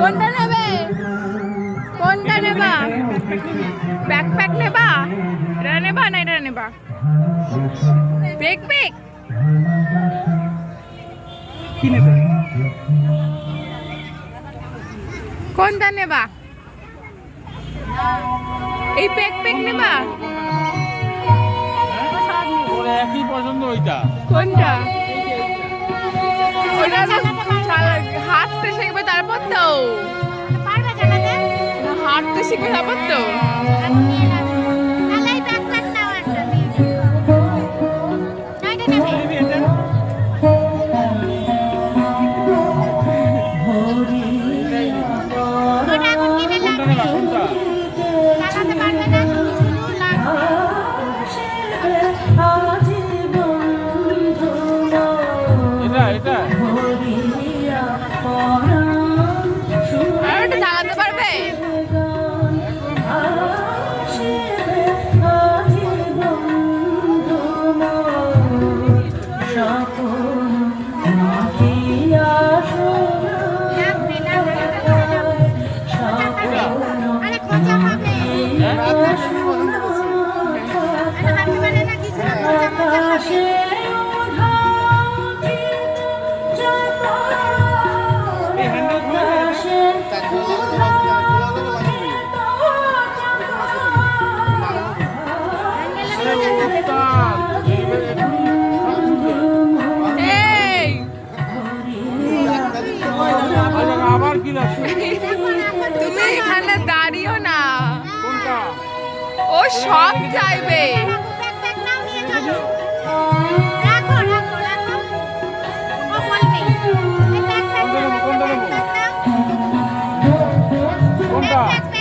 কোনটা নেবে? কোনটা নেবা? ব্যাকপ্যাক নেবা? এটা নেবা না এটা নেবা? বেক বেক কি নেবে? কোনটা নেবা? এই পেক পেক নেবা? একই পছন্দ ওইটা। কোনটা? হাঁটতে শিখবে তারপর তো। পারবে চালাতে না, হাঁটতে শিখবে তারপর তো। নিয়ে তুমি এখানে দাঁড়িও না। ও সব চাইবে। কোনটা